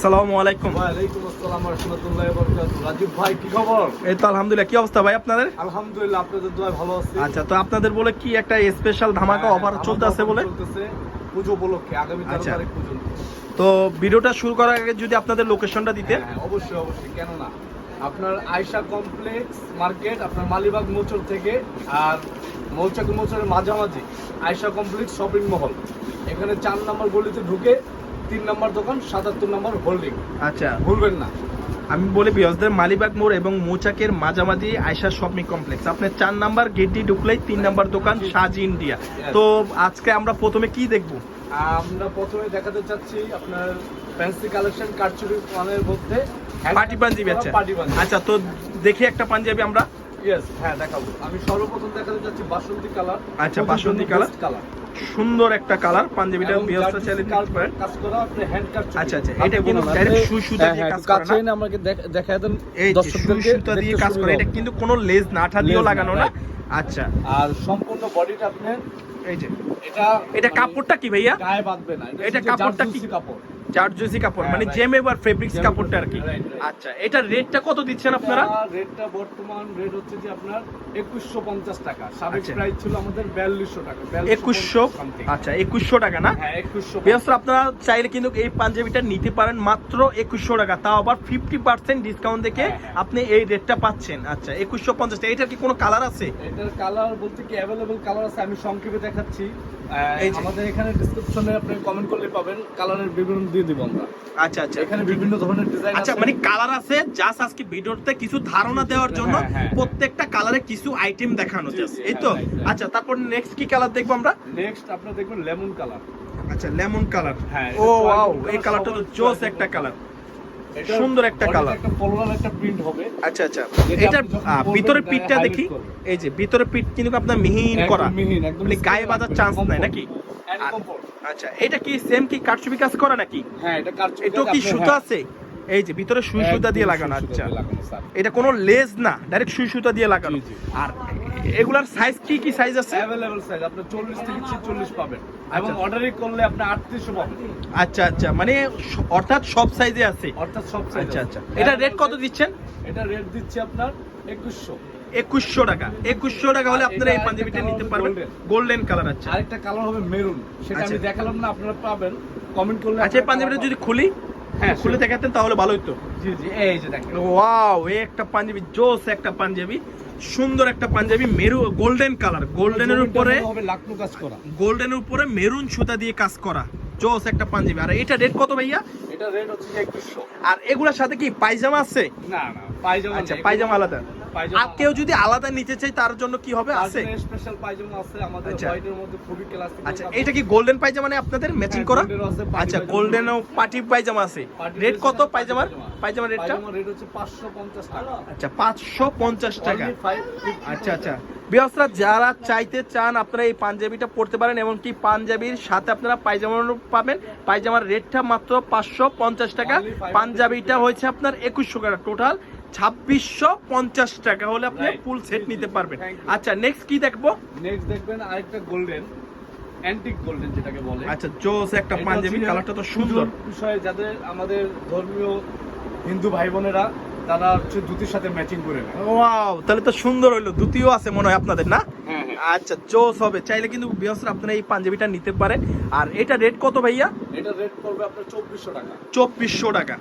আসসালামু আলাইকুম। ওয়ালাইকুম আসসালাম রহমতুল্লাহ বরকাত রাজীব ভাই কি খবর? এই তো আলহামদুলিল্লাহ কি অবস্থা ভাই আপনাদের? আলহামদুলিল্লাহ আপনাদের দোয়া ভালো আছে। আচ্ছা তো আপনাদের বলে কি একটা স্পেশাল ধামাকা হ্যাঁ, অফার ধামাকা চলতে আছে বলে? চলতেছে পুজো উপলক্ষে আগামী তেরো আচ্ছা। তারিখ পর্যন্ত। তো ভিডিওটা শুরু করার আগে যদি আপনাদের লোকেশনটা দিতে। হ্যাঁ, হ্যাঁ, অবশ্যই অবশ্যই কেন না আপনার আয়শা কমপ্লেক্স মার্কেট আপনার মালিবাগ মোচর থেকে আর মৌচাক মোচরের মাঝামাঝি আয়শা কমপ্লেক্স শপিং মহল এখানে চার নম্বর গলিতে ঢুকে তিন নম্বর দোকান সাতাত্তর নম্বর হোল্ডিং আচ্ছা। ভুলবেন না। আমি বলি বিয়সদের মালিবাগ মোড় এবং মৌচাকের মাঝামাঝি আয়সা শপিং কমপ্লেক্স। আপনার চার নাম্বার গেট দিয়ে ঢুকলেই তিন নাম্বার দোকান সাজ ইন্ডিয়া। তো আজকে আমরা প্রথমে কি দেখব? আমরা প্রথমে দেখাতে চাচ্ছি আপনার ফ্যান্সি কালেকশন কারচুপি মানের মধ্যে পার্টি পাঞ্জাবি আচ্ছা। আচ্ছা তো দেখি একটা পাঞ্জাবি আমরা। ইয়েস হ্যাঁ দেখাবো। আমি সর্বপ্রথম দেখাতে বাসন্তী কালার আচ্ছা, বাসন্তী colour। কালার। সুন্দর একটা কালার পাঞ্জাবিটা বিয়সটা চাইলে নিতে পারেন। কাজ করা আপনি হ্যান্ড কাট আচ্ছা, আচ্ছা, এটা কিন্তু direct সুই সুতা দিয়ে কাজ করা না? কাছে আমাকে দেখায় দেন দর্শকদেরকে সুতা দিয়ে কাজ করে এটা কিন্তু কোনো লেজ না আঠা দিয়েও লাগানো না? আচ্ছা। আর সম্পূর্ণ বডিটা আপনার এই যে। এটা এটা কাপড়টা কি ভাইয়া? গায়ে বাঁধবে না এটা কাপড়টা কি? কাপড়। জারজুসি কাপড় হ্যাঁ, মানে. জেম এবার ফেব্রিক্স কাপড়টা আর কি. আচ্ছা রেটটা কত দিচ্ছেন আপনারা? রেটটা বর্তমান রেট হচ্ছে যে আপনার একুশশো পঞ্চাশ টাকা। সাবেক আচ্ছা। প্রাইস ছিল আমাদের বিয়াল্লিশশো টাকা একুশশো? আচ্ছা টাকা না? হ্যাঁ আপনারা চাইলে কিন্তু এই পাঞ্জাবিটা নিতে পারেন মাত্র একুশশো টাকা। তাও আবার ফিফটি পার্সেন্ট ডিসকাউন্ট দেখে হ্যাঁ। আপনি এই রেটটা পাচ্ছেন। আচ্ছা একুশশো পঞ্চাশ টাকা। এটার কি কোনো কালার আছে? এটার কালার বলতে কি অ্যাভেলেবল কালার আছে? আমি সংক্ষেপে দেখাচ্ছি। আমাদের এখানে ডিসক্রিপশনে আপনি কমেন্ট করলে পাবেন। কালারের বিবরণ দিয়ে দিব আমরা। আচ্ছা আচ্ছা। এখানে বিভিন্ন ধরনের ডিজাইন আচ্ছা মানে কালার আছে জাস্ট আজকে ভিডিওতে কিছু ধারণা দেওয়ার জন্য হ্যাঁ, হ্যাঁ, হ্যাঁ। প্রত্যেকটা কালারে কিছু আইটেম দেখানো যাচ্ছে এই তো. আচ্ছা তারপর নেক্সট কি কালার দেখব আমরা? নেক্সট আপনার দেখবেন লেমন কালার আচ্ছা লেমন কালার হ্যাঁ, ও ওয়াও এই কালারটা তো জোস একটা কালার সুন্দর একটা colour। একটা ফ্লোরাল একটা প্রিন্ট হবে। আচ্ছা আচ্ছা। এটার ভিতরে পিঠটা দেখি। এই যে ভিতরে পিঠ কিন্তু আপনার মিহিন করা। মানে গায়ে বাঁধার চান্স নাই নাকি? Comfort। আচ্ছা এটা কি সেম কি কারচুপি কাজ করা নাকি? হ্যাঁ এটা কারচুপি কি সুতা হ্যাঁ, আছে? এই যে ভিতরে সুই সুতা দিয়ে লাগানো আচ্ছা। দিয়ে লাগানো, স্যার। এটা কোনো লেজ না ডাইরেক্ট সুই সুতা দিয়ে লাগানো। আর এগুলার সাইজ কি কি সাইজ আছে? অ্যাভেলেবল সাইজ আপনি 40 থেকে 46 পাবেন। এবং আচ্ছা। অর্ডারিং করলে আপনি 3800 পাবেন। আচ্ছা আচ্ছা মানে অর্থাৎ সব সাইজে আছে? অর্থাৎ সব সাইজ আচ্ছা আচ্ছা। এটা রেট কত দিচ্ছেন? এটা রেট দিচ্ছি আপনার 2100 একুশশো টাকা। একুশশো টাকা হলে আপনারা এই পাঞ্জাবিটা নিতে পারবেন। গোল্ডেন কালার আচ্ছা। আরেকটা কালার হবে মেরুন সেটা আমি আচ্ছা। দেখালাম না আপনারা পাবেন। কমেন্ট করলে আচ্ছা এই পাঞ্জাবিটা যদি খুলি হ্যাঁ খুলে দেখাতেন তাহলে ভালো হতো জি জি এই যে দেখেন। ওয়াও এই একটা পাঞ্জাবি জোস একটা পাঞ্জাবি। সুন্দর একটা পাঞ্জাবি মেরু গোল্ডেন কালার গোল্ডেনের উপরে লাকনো কাজ করা। গোল্ডেনের উপরে মেরুন সুতা দিয়ে কাজ করা। জোস একটা পাঞ্জাবি। আর এটা রেট কত ভাইয়া? এটা রেট হচ্ছে যে 2100 আর এগুলোর সাথে কি পায়জামা আছে? না না পায়জামা আচ্ছা পায়জামা আলাদা? আর কেউ যদি আলাদা নিতে চাই তার জন্য কি হবে? আছে? স্পেশাল পায়জামা আছে আমাদের আচ্ছা। হোয়াইটের মধ্যে খুবই ক্লাসিক আচ্ছা এটা কি গোল্ডেন পায়জামা মানে আপনাদের? ম্যাচিং হ্যাঁ, করা? আচ্ছা গোল্ডেন ও পার্টি পায়জামা আছে। রেট কত পায়জামার? রেটটা রেট হচ্ছে 550 টাকা। আচ্ছা টাকা। আচ্ছা আচ্ছা। যারা চাইতে চান আপনারা এই পাঞ্জাবিটা পড়তে পারেন এমনকি পাঞ্জাবির সাথে আপনারা পায়জামা পাবেন। পায়জামার রেটটা মাত্র পাঁচশো পঞ্চাশ টাকা। পাঞ্জাবিটা হয়েছে আপনার একুশশো টাকা টোটাল ছাব্বিশশো পঞ্চাশ টাকা হলে আপনি ফুল সেট নিতে পারবেন। আচ্ছা নেক্সট কি দেখব? নেক্সট দেখবেন আরেকটা গোল্ডেন অ্যান্টিক গোল্ডেন যেটাকে বলে। আচ্ছা জোস একটা পাঞ্জাবি কালারটা তো সুন্দর। বিষয়ে যাদের আমাদের ধর্মীয় হিন্দু ভাই বোনেরা তারা হচ্ছে ধুতির সাথে ম্যাচিং করে নেয়। ওয়াও তাহলে তো সুন্দর হইল। দ্বিতীয় আছে মনে হয় আপনাদের না? হ্যাঁ হ্যাঁ। আচ্ছা জোস হবে। চাইলে কিন্তু বিয়সরা আপনারা এই পাঞ্জাবিটা নিতে পারেন আর এটা রেট কত ভাইয়া? এটা রেট পড়বে আপনার চব্বিশশো টাকা।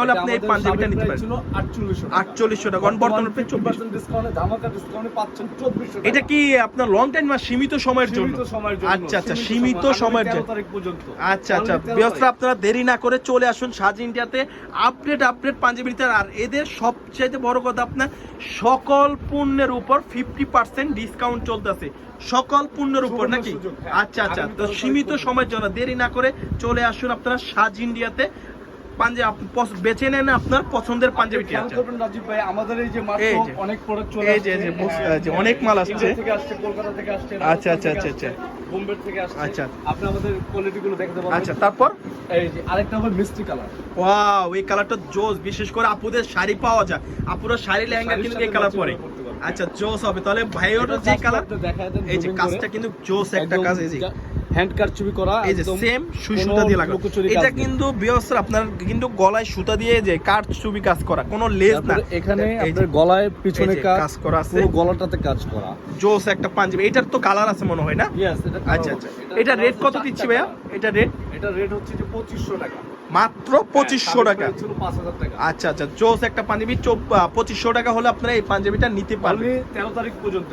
হলে আপনি এই পাঞ্জাবিটা নিতে পারেন। ছিল আটচল্লিশশো আটচল্লিশশো টাকা। বর্তমানে আপনি চব্বিশ ডিসকাউন্টে ধামাকা ডিসকাউন্টে পাচ্ছেন চব্বিশশো এটা কি আপনার লং টাইম বা সীমিত সময়ের জন্য? সীমিত সময়ের জন্য। আচ্ছা আচ্ছা সীমিত সময়ের জন্য। তারিখ পর্যন্ত। আচ্ছা আচ্ছা ব্যবস্থা আপনারা দেরি না করে চলে আসুন সাজ ইন্ডিয়াতে। আপডেট আপডেট পাঞ্জাবি আর এদের সবচাইতে বড় কথা আপনার সকল পণ্যের উপর ফিফটি পার্সেন্ট ডিসকাউন্ট চলতেছে। সকল পণ্যের উপর নাকি? হ্যাঁ। আচ্ছা আচ্ছা তো সীমিত সময়ের জন্য দেরি না করে চলে আসুন আপনারা সাজ ইন্ডিয়াতে। পাঞ্জাব বেছে নেন আপনার পছন্দের পাঞ্জাবিটি খেয়াল আচ্ছা রাজীব ভাই আমাদের এই যে মাত্র অনেক প্রোডাক্ট চলে আসছে। হ্যাঁ, এই যে, অনেক মাল আসছে। থেকে আসছে কলকাতা থেকে আসছে আচ্ছা, আচ্ছা, আচ্ছা, বোম্বে থেকে আসছে। আচ্ছা। আপনি আমাদের কোয়ালিটি গুলো দেখতে পাবেন। আচ্ছা তারপর? এই যে আরেকটা হবে মিষ্টি কালার। ওয়াও এই কালারটা জোস বিশেষ করে আপুদের শাড়ি পাওয়া যায়। আপুরা শাড়ি লেহেঙ্গা কিন্তু সাথে এই কালার পরে। আচ্ছা জোস হবে। তাহলে ভাইয়েরও যে কালার এই যে কাজটা কিন্তু জোস একটা কাজ এই যে হ্যান্ড কারচুপি করা এই যে সেম সুই সুতা দিয়ে লাগানো। এটা কিন্তু বিয়সর আপনার কিন্তু গলায় সুতা দিয়ে যে ছবি কাজ করা কোনো লেজ না। এখানে আপনার গলায় পিছনে কাজ কাজ করা আছে। পুরো গলাটাতে কাজ করা। জোস একটা পাঞ্জাবি এটার তো কালার আছে মনে হয় না? আচ্ছা আচ্ছা। এটা রেট কত দিচ্ছি ভাইয়া? এটা রেট এটা রেট হচ্ছে যে পঁচিশশো টাকা। মাত্র পঁচিশশো টাকা। আচ্ছা আচ্ছা জোস একটা পাঞ্জাবি পঁচিশশো টাকা হলে আপনারা এই পাঞ্জাবিটা নিতে পারবেন। তেরো তারিখ পর্যন্ত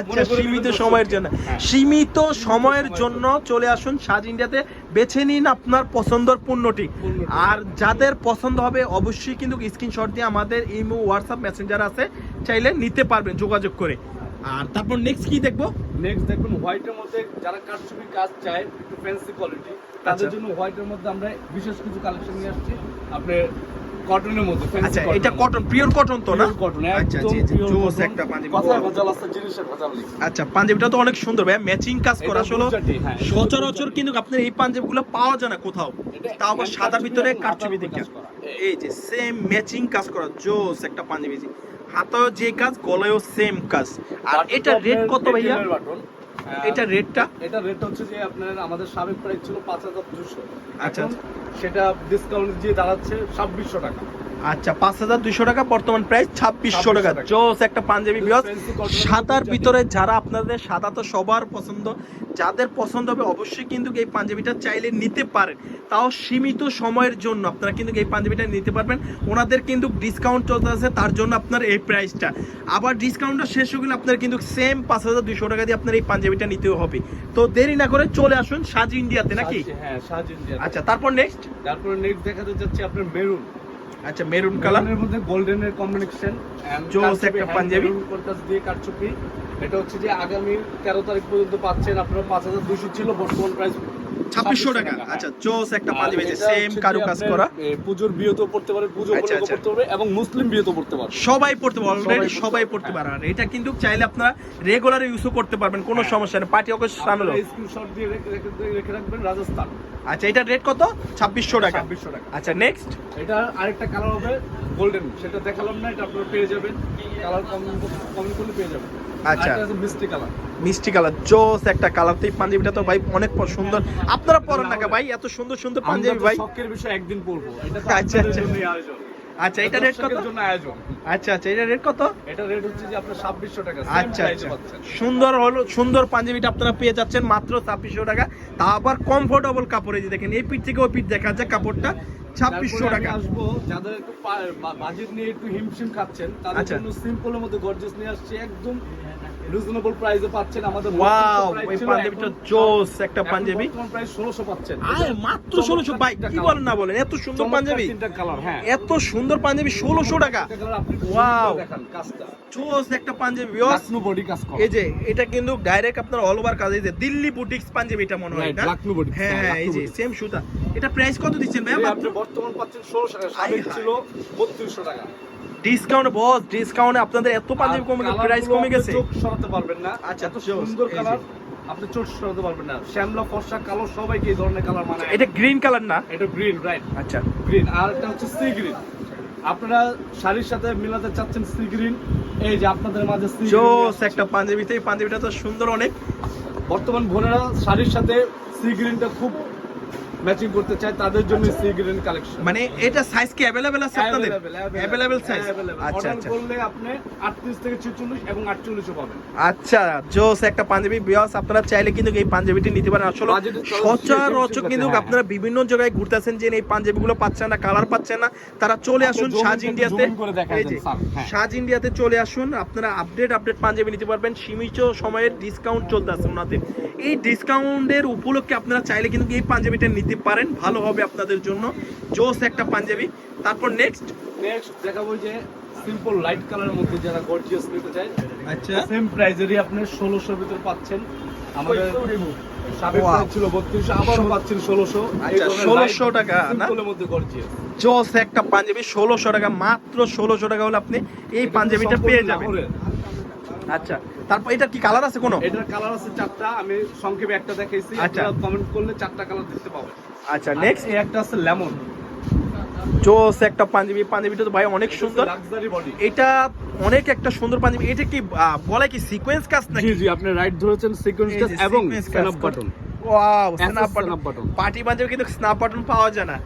আচ্ছা সীমিত সময়ের জন্য। হ্যাঁ। সীমিত সময়ের জন্য চলে আসুন সাজ ইন্ডিয়াতে। বেছে নিন আপনার পছন্দের পণ্যটি। আর যাদের পছন্দ হবে অবশ্যই কিন্তু স্ক্রিনশট দিয়ে আমাদের ইমো হোয়াটসঅ্যাপ মেসেঞ্জার আছে। চাইলে নিতে পারবেন যোগাযোগ করে। আর তারপর নেক্সট কি দেখব? নেক্সট দেখুন হোয়াইটের মধ্যে যারা কাজ চায় একটু ফ্যান্সি কোয়ালিটি তাদের আচ্ছা। জন্য হোয়াইটের মধ্যে আমরা বিশেষ কিছু কালেকশন নিয়ে আসছি। আপনি কটনের মধ্যে আচ্ছা এটা কটন পিওর কটন তো না? কটন আচ্ছা জি জি জোস একটা পাঞ্জাবি ভেজাল আছে জিনিসের ভেজাল নেই। আচ্ছা পাঞ্জাবিটা তো অনেক সুন্দর ভাই ম্যাচিং কাজ করা আসলে হ্যাঁ, সচরাচর কিন্তু আপনার এই পাঞ্জাবিগুলো পাওয়া যায় না কোথাও। তাও আবার কারচুপি ভিতরে কারচুপি দেখে। এই যে সেম ম্যাচিং কাজ করা জোস একটা পাঞ্জাবি। জি হাতাও যে কাজ গলায়ও সেম কাজ। আর এটা রেট কত ভাইয়া? এটা রেটটা এটা রেট হচ্ছে যে আপনার আমাদের সাবেক প্রাইস ছিল পাঁচ হাজার দুশো। আচ্ছা, সেটা ডিসকাউন্ট দিয়ে দাঁড়াচ্ছে ছাব্বিশশো টাকা। আচ্ছা পাঁচ হাজার দুইশো টাকা বর্তমান প্রাইস ছাব্বিশশো টাকা। জোস একটা পাঞ্জাবি বিয়স সাদার ভিতরে যারা আপনাদের সাদা তো সবার পছন্দ যাদের পছন্দ হবে অবশ্যই কিন্তু এই পাঞ্জাবিটা চাইলে নিতে পারেন। তাও সীমিত সময়ের জন্য আপনারা কিন্তু এই পাঞ্জাবিটা নিতে পারবেন। ওনাদের কিন্তু ডিসকাউন্ট চলতে আছে তার জন্য আপনার এই প্রাইসটা আবার ডিসকাউন্টটা শেষ হয়ে গেলে আপনার কিন্তু সেম পাঁচ হাজার দুইশো টাকা দিয়ে আপনার এই পাঞ্জাবিটা নিতেও হবে। তো দেরি না করে চলে আসুন সাজ ইন্ডিয়াতে নাকি? হ্যাঁ সাজ ইন্ডিয়া আচ্ছা তারপর নেক্সট তারপরে নেক্সট দেখাতে যাচ্ছে আপনার মেরুন আচ্ছা মেরুন কালার? এর মধ্যে গোল্ডেন এর কম্বিনেশন জোস একটা পাঞ্জাবি। দিয়ে কারচুপি। এটা হচ্ছে যে আগামী তেরো তারিখ পর্যন্ত পাচ্ছেন আপনারা পাঁচ হাজার দুশো ছিল বর্তমান প্রাইস ছাব্বিশশো টাকা। আচ্ছা জোস একটা পাঞ্জাবি সেম কারু কাজ করা। পুজোর বিয়েতেও পড়তে পারে পুজো আচ্ছা, উপলক্ষে আচ্ছা। পড়তে পারবে এবং মুসলিম বিয়েতেও পড়তে পারবে। সবাই পড়তে পারবে অলরেডি সবাই পড়তে পারবে, হ্যাঁ। পারে আর এটা কিন্তু চাইলে আপনারা রেগুলার ইউজও করতে পারবেন কোনো হ্যাঁ। সমস্যা নেই। পার্টি অকেশন হলো স্ক্রিনশট দিয়ে রেখে রেখে- রেখে রাখবেন রাজস্থান। আচ্ছা এটা রেট কত? ছাব্বিশশো টাকা। ছাব্বিশশো টাকা। আচ্ছা নেক্সট এটা আরেকটা কালার হবে গোল্ডেন সেটা দেখালাম না এটা আপনারা পেয়ে যাবেন। কালার কমেন্ট করলে পেয়ে যাবেন। আচ্ছা। মিষ্টি কালার। মিষ্টি কালার জোস একটা কালার। তো এই পাঞ্জাবিটা তো ভাই অনেক সুন্দর। আপনারা পরেন না ভাই? এত সুন্দর সুন্দর পাঞ্জাবি ভাই। শখের বিষয় একদিন পড়ব এটা তো আচ্ছা, আচ্ছা। আচ্ছা এটা রেট কত? জন্য আয়োজন। আচ্ছা আচ্ছা এটা রেট কত? এটা রেট হচ্ছে যে আপনার ছাব্বিশশো টাকা। আচ্ছা আচ্ছা। সুন্দর হলো সুন্দর পাঞ্জাবিটা আপনারা পেয়ে যাচ্ছেন মাত্র ছাব্বিশশো টাকা। তা আবার কমফোর্টেবল কাপড়ে যে দেখেন এই পিঠ থেকে ওই পিঠ দেখা যায় কাপড়টা। ছাব্বিশশো টাকা। আসব যাদের একটু বাজেট নিয়ে একটু হিমশিম খাচ্ছেন তাদের আচ্ছা। জন্য সিম্পলের মধ্যে গর্জিয়াস নিয়ে আসছে একদম রিজনেবল প্রাইসে পাচ্ছেন আমাদের ওয়াও পাঞ্জাবিটা জোস একটা পাঞ্জাবি। বর্তমান প্রাইস ষোলোশো পাচ্ছেন। আয় মাত্র চমৎকার ষোলোশো ভাই কি বলেন না বলেন এত সুন্দর পাঞ্জাবি। তিনটা কালার হ্যাঁ। এত সুন্দর পাঞ্জাবি ষোলোশো টাকা. সুন্দর দেখান কাজটা। জোস একটা পাঞ্জাবি লাকনো বডি কাজ করা। এই যে এটা কিন্তু ডাইরেক্ট আপনার অল ওভার কাজ এই যে দিল্লি বুটিক্স পাঞ্জাবি এটা মনে হয় না? লাকনো boutique, হ্যাঁ হ্যাঁ, হ্যাঁ এই যে সেম সুতা। এটা প্রাইস কত দিচ্ছেন ভাই আপনি বর্তমান পাচ্ছেন ষোলোশো টাকা ছিল বত্রিশশো টাকা। ডিসকাউন্ট বস ডিসকাউন্টে আপনাদের এত পাঞ্জাবি কমে colour প্রাইস কমে গেছে। চোখ সরাতে পারবেন না। আচ্ছা, এত সুন্দর কালার। আপনি চোখ সরাতে পারবেন না। শ্যামলা ফর্সা কালো সবাইকে এই ধরনের কালার মানে এটা গ্রিন কালার না? এটা গ্রিন রাইট আচ্ছা। গ্রিন আর এটা হচ্ছে সি গ্রিন আপনারা শাড়ির সাথে মিলাতে চাচ্ছেন সি গ্রিন এই যে আপনাদের মাঝে সি জোস একটা পাঞ্জাবিতে পাঞ্জাবিটা তো সুন্দর অনেক। বর্তমান বোনেরা শাড়ির সাথে সি গ্রিনটা খুব ম্যাচিং করতে চায় তাদের জন্য সি গ্রিন কালেকশন মানে এটা সাইজ কি अवेलेबल আছে আপনাদের अवेलेबल সাইজ আচ্ছা আচ্ছা করলে আপনি 38 থেকে 46 এবং 48 ও পাবেন আচ্ছা জোস একটা পাঞ্জাবি বিয়াস আপনারা চাইলে কিন্তু এই পাঞ্জাবিটি নিতে পারেন আসলে বাজেটের চল- সচরাচর কিন্তু হ্যাঁ, আপনারা বিভিন্ন জায়গায় ঘুরতেছেন যে এই পাঞ্জাবিগুলো পাচ্ছেন না কালার পাচ্ছেন না তারা চলে আপনি আসুন জমিন সাজ থেকে ইন্ডিয়াতে জমিন করে দেখায় এই যে দেন, স্যার, হ্যাঁ। সাজ ইন্ডিয়াতে চলে আসুন আপনারা আপডেট আপডেট পাঞ্জাবি নিতে পারবেন সীমিত সময়ের ডিসকাউন্ট চলতে আছে ওনাদের এই ডিসকাউন্টের উপলক্ষে আপনারা চাইলে কিন্তু এই পাঞ্জাবিটা নিতে পারেন ভালো হবে আপনাদের জন্য। জোস একটা পাঞ্জাবি। তারপর নেক্সট নেক্সট দেখাবো যে সিম্পল লাইট কালারের মধ্যে যারা গর্জিয়াস নিতে চায় আচ্ছা। সেম প্রাইজেরই আপনি 1600 এর ভিতর পাচ্ছেন। আমাদের সাবেক ছিল 3200 আবারও পাচ্ছেন 1600 আচ্ছা, 1600 টাকা না? সিম্পলের মধ্যে গর্জিয়াস জোস একটা পাঞ্জাবি ষোলোশো টাকা মাত্র ষোলোশো টাকা হলে আপনি এই পাঞ্জাবিটা পেয়ে যাবেন। আচ্ছা তারপর এটা কি কালার আছে কোনো? এটার কালার আছে চারটা আমি সংক্ষেপে একটা দেখাইছি আচ্ছা। কমেন্ট করলে চারটা কালার দেখতে পাবেন। আচ্ছা নেক্সট এই একটা আছে লেমন জোস একটা পাঞ্জাবি পাঞ্জাবিটা তো ভাই অনেক সুন্দর। এটা অনেক একটা সুন্দর পাঞ্জাবি। এটা কি বলে কি সিকোয়েন্স কাজ নাকি? জি জি আপনি রাইট ধরেছেন সিকোয়েন্স যে এবং snap button wow snap button. Party Punjabi কিন্তু স্ন্যাপ বাটন পাওয়া যায় না।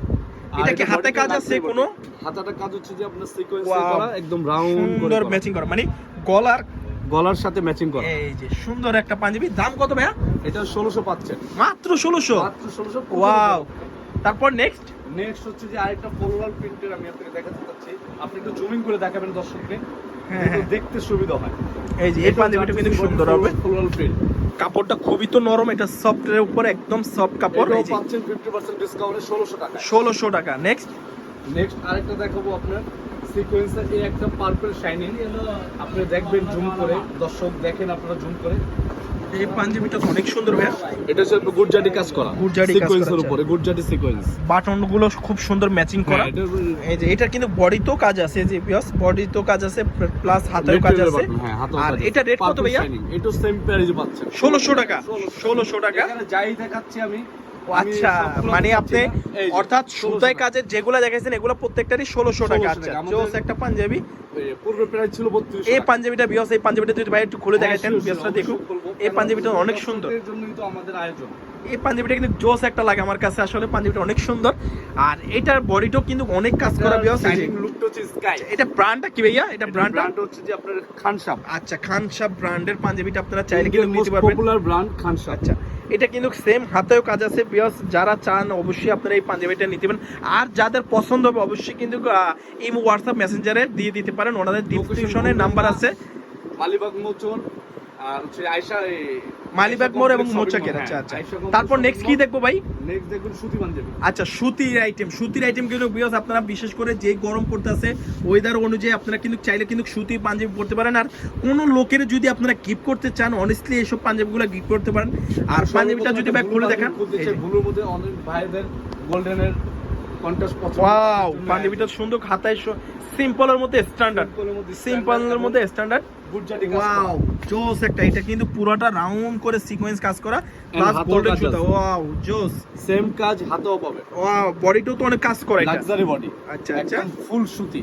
এটা কি হাতে কাজ আছে কোনো? হাতাটা কাজ হচ্ছে যে আপনার সিকোয়েন্স করা একদম রাউন্ড করে ম্যাচিং করা। মানে গলার গলার সাথে ম্যাচিং করা। এই যে সুন্দর একটা পাঞ্জাবি। দাম কত ভাইয়া? এটা ষোলোশো পাচ্ছেন মাত্র ষোলোশো? মাত্র ষোলোশো ওয়াও তারপর নেক্সট নেক্সট হচ্ছে যে আরেকটা ফলোয়ার প্রিন্টের আমি আপনাকে দেখাতে চাচ্ছি। আপনি একটু জুমিং করে দেখাবেন দর্শককে হ্যাঁ। দেখতে সুবিধা হয়। এই যে এই পাঞ্জাবিটা কিন্তু সুন্দর হবে। ফলোয়ার প্রিন্ট কাপড়টা খুবই তো নরম এটা সফট এর উপরে একদম সফট কাপড়। এই যে। পাচ্ছেন ফিফটি পার্সেন্ট ডিসকাউন্টে ষোলোশো টাকা। ষোলোশো টাকা। নেক্সট নেক্সট আরেকটা দেখাবো আপনার। সিকোয়েন্সের এই একটা পার্পল শাইনিং আপনি দেখবেন জুম করে দর্শক দেখেন আপনারা জুম করে। এই পাঞ্জাবিটা অনেক সুন্দর ভাইয়া এটা হচ্ছে গুডজাটি কাজ করা গুডজাটি সিকোয়েন্সের আচ্ছা। উপরে গুডজাটি সিকোয়েন্স বাটনগুলো খুব সুন্দর ম্যাচিং করা। এই যে এটা কিন্তু বডি তো কাজ আছে যে পিয়াস বডি তো কাজ আছে প্লাস হাতেও কাজ আছে। হ্যাঁ আর এটা রেট কত ভাইয়া? এটাও সেম প্রাইসে পাচ্ছেন। ষোলোশো টাকা ষোলোশো টাকা। এখানে যাই দেখাচ্ছি আমি। আচ্ছা মানে আপনি এই অর্থাৎ 1600 সুতায় কাজের যেগুলো দেখাইছেন এগুলো প্রত্যেকটারই ষোলোশো টাকা আচ্ছা জোস একটা পাঞ্জাবি। প্রাইস ছিল বত্রিশ এই পাঞ্জাবিটা এই পাঞ্জাবিটা যদি ভাই একটু খুলে হ্যাঁ, দেখাইতেন দেখুন। এই পাঞ্জাবিটা অনেক সুন্দর। জন্যই তো আমাদের আয়োজন। এই পাঞ্জাবিটা কিন্তু জোস একটা লাগে আমার কাছে আসলে পাঞ্জাবিটা অনেক সুন্দর। আর এটার বডিটাও কিন্তু অনেক কাজ করা স্কাই এটা ব্র্যান্ডটা কি ভাইয়া? এটা ব্র্যান্ডটা ব্র্যান্ড হচ্ছে যে আপনার খানসাপ আচ্ছা খান সাহ ব্র্যান্ডের পাঞ্জাবিটা আপনারা চাইলে কিন্তু নিতে পারবেন। পপুলার ব্র্যান্ড খানসাপ আচ্ছা এটা কিন্তু সেম হাতেও কাজ আছে বিয়স যারা চান অবশ্যই আপনারা এই পাঞ্জাবিটা নিতে পারেন। আর যাদের পছন্দ হবে অবশ্যই কিন্তু এই হোয়াটসঅ্যাপ মেসেঞ্জারে দিয়ে দিতে পারেন। ওনাদের ডিসক্রিপশনে নাম্বার আছে। আলিবাগ মোচন। আর হচ্ছে আয়শা মালিবাগ মোড় এবং মোচাকের আচ্ছা আচ্ছা। তারপর নেক্সট কি দেখব ভাই? নেক্সট দেখুন সুতি পাঞ্জাবি। আচ্ছা সুতির আইটেম সুতির আইটেম কিন্তু বিকজ আপনারা বিশেষ করে যে গরম পড়তেছে ওয়েদার অনুযায়ী আপনারা কিন্তু চাইলে কিন্তু সুতির পাঞ্জাবি পড়তে পারেন। আর কোনো লোকের যদি আপনারা গিফট করতে চান অনেস্টলি এইসব পাঞ্জাবিগুলো গিফট করতে পারেন। আর পাঞ্জাবিটা যদি ভাই খুলে দেখান ভাইদের গোল্ডেনের ওয়াও পাঞ্জাবিটা সুন্দর খাতায় সিম্পলের মধ্যে স্ট্যান্ডার্ড সিম্পলের মধ্যে স্ট্যান্ডার্ড ওয়াও জোস একটা এটা কিন্তু পুরোটা রাউন্ড করে সিকোয়েন্স কাজ করা প্লাস গোল্ডেন কাজ ওয়াও জোস। সেম কাজ হাতেও পাবে। ওয়াও বডিটাও তো অনেক কাজ করে এটা। লাক্সারি বডি আচ্ছা আচ্ছা। ফুল সুতি।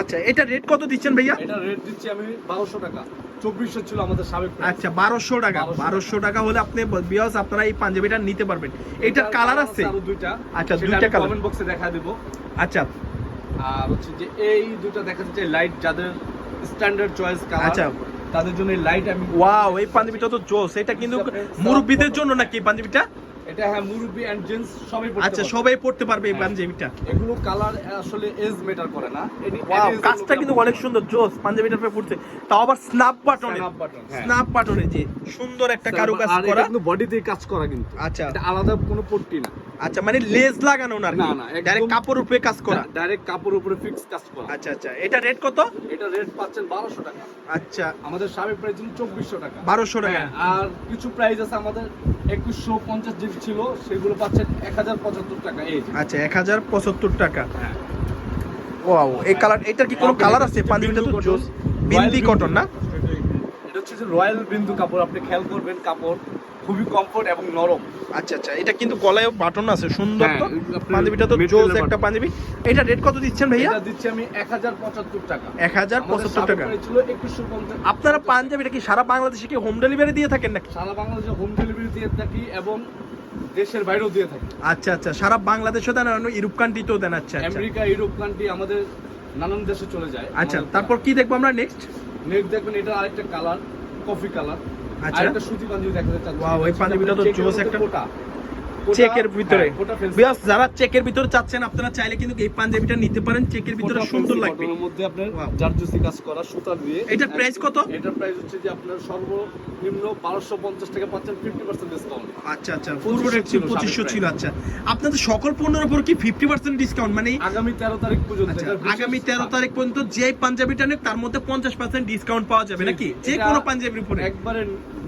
আচ্ছা এটা রেট কত দিচ্ছেন ভাইয়া? এটা রেট দিচ্ছি আমি বারোশো টাকা। চব্বিশশো ছিল আমাদের সাবেক আচ্ছা বারোশো টাকা। 1200 বারোশো টাকা হলে আপনি বিয়স আপনারা এই পাঞ্জাবিটা নিতে পারবেন। এটার কালার আছে দুইটা। আচ্ছা, দুইটা colour। কমেন্ট বক্সে দেখা দিব। আচ্ছা। আর হচ্ছে যে এই দুটো দেখা যাচ্ছে লাইট যাদের স্ট্যান্ডার্ড চয়েস কালার আচ্ছা। তাদের জন্য লাইট আমি ওয়াও এই পাঞ্জাবিটা তো জোস। এটা কিন্তু মুরব্বীদের জন্য নাকি পাঞ্জাবিটা? এটা হ্যাঁ মুরব্বি জেন্টস সবাই পড়তে আচ্ছা সবাই পড়তে পারবে এই হ্যাঁ। পাঞ্জাবিটা এগুলো কালার আসলে এজ ম্যাটার করে না। ওয়াও কাজটা কিন্তু অনেক সুন্দর জোস পাঞ্জাবিটার পরে পড়ছে তাও আবার স্ন্যাপ বাটনে হ্যাঁ। স্ন্যাপ বাটনে যে সুন্দর একটা কারুকাজ আর এটা করা কিন্তু বডিতে কাজ করা কিন্তু। আচ্ছা। এটা আলাদা কোনো পট্টি না। আচ্ছা মানে লেজ লাগানো না না, না, ডাইরেক্ট কাপড় উপরে কাজ করা? ডাইরেক্ট কাপড় উপরে ফিক্স কাজ করা। আচ্ছা আচ্ছা এটা রেট কত? এটা রেট পাচ্ছেন বারোশো টাকা। আচ্ছা। আমাদের সাবেক প্রাইস ছিল চব্বিশশো টাকা। বারোশো টাকা। হ্যাঁ, আর কিছু প্রাইস আছে আমাদের একুশশো পঞ্চাশ যেটি ছিল সেগুলো পাচ্ছেন এক হাজার পঁচাত্তর টাকা এই যে। আচ্ছা এক হাজার পঁচাত্তর টাকা। হ্যাঁ। ওয়াও এই কালার এটার কি কোনো কালার আছে? পাঞ্জাবিটা তো জোস। বিন্দি কটন না? এটা হচ্ছে যে রয়্যাল বিন্দু কাপড় আপনি খেয়াল করবেন কাপড়। খুবই কমফোর্ট এবং নরম। আচ্ছা আচ্ছা এটা কিন্তু গলায় বাটন আছে সুন্দর হ্যাঁ, তো? পাঞ্জাবিটা তো জোস একটা পাঞ্জাবি। এটা রেট কত দিচ্ছেন ভাইয়া? এটা দিচ্ছি আমি এক হাজার পঁচাত্তর টাকা। এক হাজার আমাদের পঁচাত্তর সাবেক টাকা। price ছিল একুশশো পঞ্চাশ। আপনারা পাঞ্জাবিটা কি সারা বাংলাদেশে কি হোম ডেলিভারি দিয়ে থাকেন নাকি? সারা বাংলাদেশে হোম ডেলিভারি দিয়ে থাকি এবং দেশের বাইরেও দিয়ে থাকি। আচ্ছা আচ্ছা সারা বাংলাদেশও দেন অন্য ইউরোপ কান্ট্রিতেও দেন আচ্ছা আচ্ছা। আমেরিকা ইউরোপ কান্ট্রি আমাদের নানান দেশে চলে যায়। আচ্ছা তারপর কি দেখব আমরা নেক্সট নেক্সট দেখবেন এটা আরেকটা কালার কফি কালার আচ্ছা। একটা সুতি পাঞ্জাবি দেখা যাচ্ছে ওয়াও এই পাঞ্জাবিটা তো জোস একটা। চেকের ভিতরে। বিয়াস যারা চেকের ভিতরে চাচ্ছেন আপনারা চাইলে কিন্তু এই পাঞ্জাবিটা নিতে পারেন। চেকের ভিতরে সুন্দর লাগবে। মধ্যে আপনার. জারজুসি কাজ করা সুতার দিয়ে। এটার price কত? এটার প্রাইস হচ্ছে যে আপনার সর্বনিম্ন বারোশো পঞ্চাশ টাকা পাচ্ছেন ফিফটি পার্সেন্ট ডিসকাউন্ট আচ্ছা আচ্ছা ছিল ছিল, পঁচিশশো সাবেক ছিল আচ্ছা। আপনাদের সকল পণ্যের উপর কি ফিফটি পার্সেন্ট ডিসকাউন্ট মানে আগামী তেরো তারিখ পর্যন্ত আচ্ছা আগামী তেরো ছাড়। তারিখ পর্যন্ত যে পাঞ্জাবিটা নেই তার মধ্যে পঞ্চাশ পার্সেন্ট ডিসকাউন্ট পাওয়া যাবে নাকি? যে কোনো পাঞ্জাবির উপরে। একবারে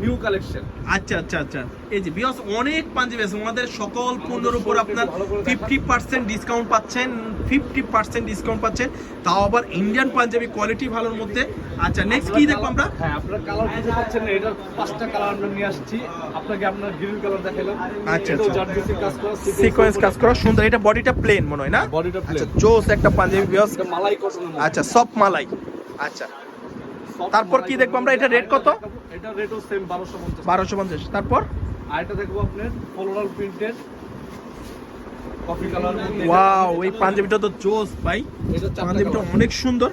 নিউ কালেকশন আচ্ছা আচ্ছা আচ্ছা। এই যে বিকজ অনেক পাঞ্জাবি আছে। আমাদের সকল পণ্যের উপর আপনার। ফিফটি পার্সেন্ট ডিসকাউন্ট পাচ্ছেন ফিফটি পার্সেন্ট ডিসকাউন্ট পাচ্ছেন। তাও আবার ইন্ডিয়ান পাঞ্জাবি কোয়ালিটি ভালোর মধ্যে। আচ্ছা নেক্সট কি দেখব আমরা? হ্যাঁ আপনার কালার বুঝতে পারছেন এটার পাঁচটা কালার আমরা নিয়ে আসছি। আপনাকে আপনার গ্রিন কালার দেখালাম। আচ্ছা, আচ্ছা। কাজ করা সিকোয়েন্স কাজ করা সুন্দর। এটা বডিটা প্লেন মনে হয় না? বডিটা আচ্ছা জোস একটা পাঞ্জাবি বিকজ মালাই কটনের আচ্ছা সব মালাই। আচ্ছা। তারপর কি দেখব আমরা? এটা রেট কত? এটা রেটও সেম বারোশো পঞ্চাশ। বারোশো পঞ্চাশ। তারপর? আর এটা দেখব আপনার ফ্লোরাল প্রিন্টের কফি কালার ওয়াও এই পাঞ্জাবিটা তো জোস ভাই। পাঞ্জাবিটা অনেক সুন্দর।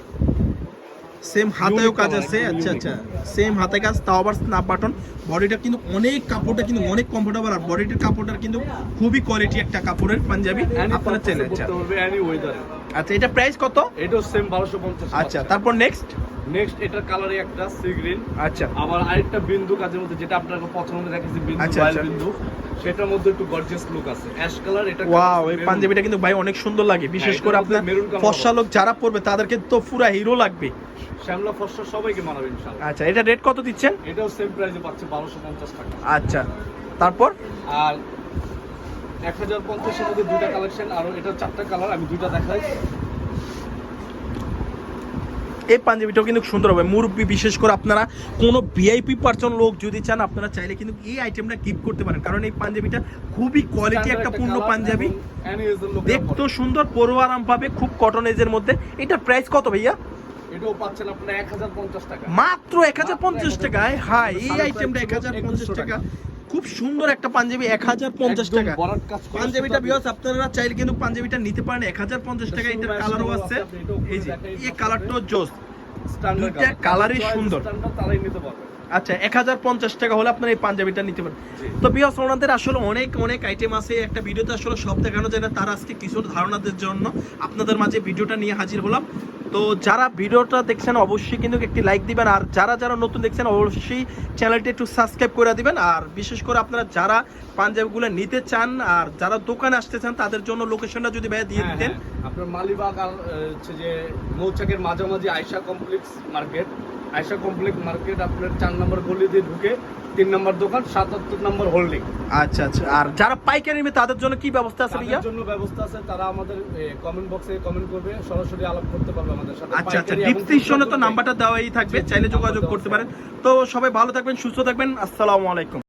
সেম হাতেও কাজ আছে। আচ্ছা আচ্ছা। সেম হাতে কাজ তাও আবার স্ন্যাপ বাটন বডিটা কিন্তু অনেক কাপড়টা কিন্তু অনেক কমফোর্টেবল আর বডিটার কাপড়টা কিন্তু খুবই কোয়ালিটি একটা কাপড়ের পাঞ্জাবি। আপনারা চেনে আচ্ছা। আচ্ছা এটা প্রাইস কত? এটাও সেম বারোশো পঞ্চাশ। আচ্ছা তারপর নেক্সট নেক্সট এটার কালারে একটা সি গ্রিন আচ্ছা। আবার আরেকটা বিন্দু কাজের মধ্যে যেটা আপনার পছন্দ দেখেছি বিন্দু আচ্ছা, আচ্ছা। বিন্দু। সেটার মধ্যে একটু গর্জিয়াস লুক আছে। অ্যাশ কালার এটা ওয়াও এই পাঞ্জাবিটা কিন্তু ভাই অনেক সুন্দর লাগে। বিশেষ হ্যাঁ, করে আপনার ফর্সা লোক যারা পরবে তাদেরকে তো পুরা হিরো লাগবে। শ্যামলা ফর্সা সবাইকে মানাবে ইনশাআল্লাহ। আচ্ছা এটা রেট কত দিচ্ছেন? এটাও সেম প্রাইসে পাচ্ছে বারোশো পঞ্চাশ টাকা। আচ্ছা তারপর? আর এক হাজার পঞ্চাশের মধ্যে দুইটা কালেকশন আর এটা চারটা কালার আমি দুইটা দেখাই। এই পাঞ্জাবিটাও কিন্তু সুন্দর হবে। মুরব্বী বিশেষ করে আপনারা কোনো ভিআইপি পার্সন লোক যদি চান আপনারা চাইলে কিন্তু এই আইটেমটা গিফট করতে পারেন। কারণ এই পাঞ্জাবিটা খুবই কোয়ালিটি একটা পূর্ণ পাঞ্জাবি। দেখতেও সুন্দর পরো আরাম পাবে খুব কটন এজের মধ্যে। এটা প্রাইস কত ভাইয়া? এটাও পাচ্ছেন আপনার এক হাজার পঞ্চাশ টাকা। মাত্র এক হাজার পঞ্চাশ টাকায়। হাই এই আইটেমটা এক হাজার পঞ্চাশ টাকা। খুব সুন্দর একটা পাঞ্জাবি এক হাজার পঞ্চাশ টাকা। পাঞ্জাবিটা বিহস আপনারা চাইলে কিন্তু পাঞ্জাবিটা নিতে পারেন। এক হাজার পঞ্চাশ টাকা এটার কালারও আছে। এই যে এই কালারটাও জোস দুইটা colour-ই সুন্দর। তারাই নিতে পারবে। আচ্ছা এক হাজার পঞ্চাশ টাকা হলে আপনার এই পাঞ্জাবিটা নিতে পারেন। তো বিয়স ওনাদের আসলে অনেক অনেক আইটেম আছে। একটা ভিডিওতে আসলে সব দেখানো যায় না। তার আজকে কিছু ধারণাদের জন্য আপনাদের মাঝে ভিডিওটা নিয়ে হাজির হলাম। তো যারা ভিডিওটা দেখছেন অবশ্যই কিন্তু একটি লাইক দিবেন। আর যারা যারা নতুন দেখছেন অবশ্যই চ্যানেলটি একটু সাবস্ক্রাইব করে দিবেন। আর বিশেষ করে আপনারা যারা পাঞ্জাবিগুলো নিতে চান আর যারা দোকানে আসতে চান তাদের জন্য লোকেশনটা যদি ভাইয়া দিয়ে হ্যাঁ, দিতেন। হ্যাঁ। আপনার মালিবাগ হচ্ছে যে মৌচাকের মাঝামাঝি Ayesha complex market Ayesha complex market আপনার চার নম্বর গলি দিয়ে ঢুকে তিন নম্বর দোকান সাতাত্তর নম্বর হোল্ডিং আচ্ছা আচ্ছা। আর যারা পাইকারি নেবে তাদের জন্য কি ব্যবস্থা আছে ভাইয়া? তাদের জন্য ব্যবস্থা আছে তারা আমাদের কমেন্ট বক্সে কমেন্ট করবে সরাসরি আলাপ করতে পারবে আমাদের সাথে আচ্ছা আচ্ছা। ডিসক্রিপশনে তো নাম্বারটা দেওয়াই থাকবে চাইলে যোগাযোগ করতে। পারেন। তো সবাই ভালো থাকবেন সুস্থ থাকবেন। আসসালামু আলাইকুম।